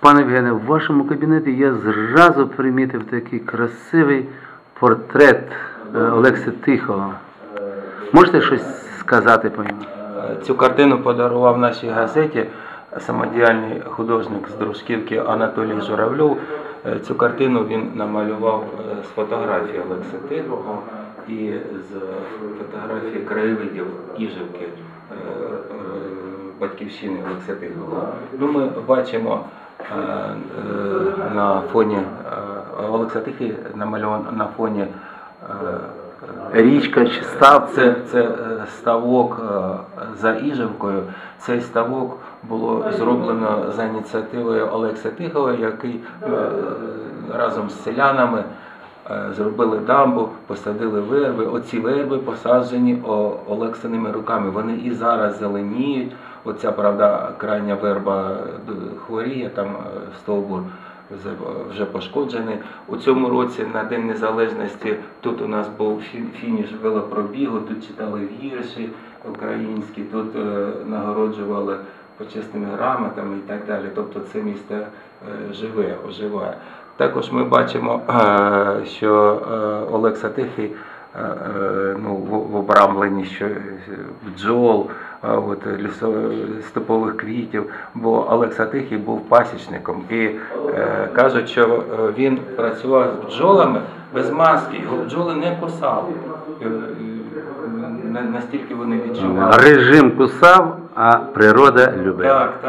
Пане Євгене, в вашому кабінеті я зразу примітив такий красивий портрет е, Олекси Тихого. Можете щось сказати по ньому? Цю картину подарував нашій газеті самодіяльний художник з Дружківки Анатолій Журавльов. Е, Цю картину він намалював е, з фотографії Олекса Тигрого і з фотографії краєвидів Іжевки е, е, батьківщини Олекса Тигрого. Ну, ми бачимо е, е, на фоні е, Олекса Тихий намальований на фоні Річка чи став це, це ставок за Іжевкою. Цей ставок було зроблено за ініціативою Олекса Тихова, який разом з селянами зробили дамбу, посадили верби. Оці верби посаджені о- Олексиними руками. Вони і зараз зеленіють. Оця правда крайня верба е, хворіє, там е, стовбур вже- пошкоджений. У цьому році на День Незалежності тут у нас був фініш велопробігу, тут читали вірші українські, тут е, нагороджували почесними грамотами і так далі. Тобто це місто живе, оживає. Також ми бачимо, що Олекса Тихий ну, в обрамленні що е, бджол, е, от, лісо, степових квітів, бо Олекса Тихий був пасічником і е, кажуть, що е, він працював з бджолами без маски, його бджоли не кусали. Е, е, на- Настільки вони відчували. Режим кусав, а природа любила. Так, так.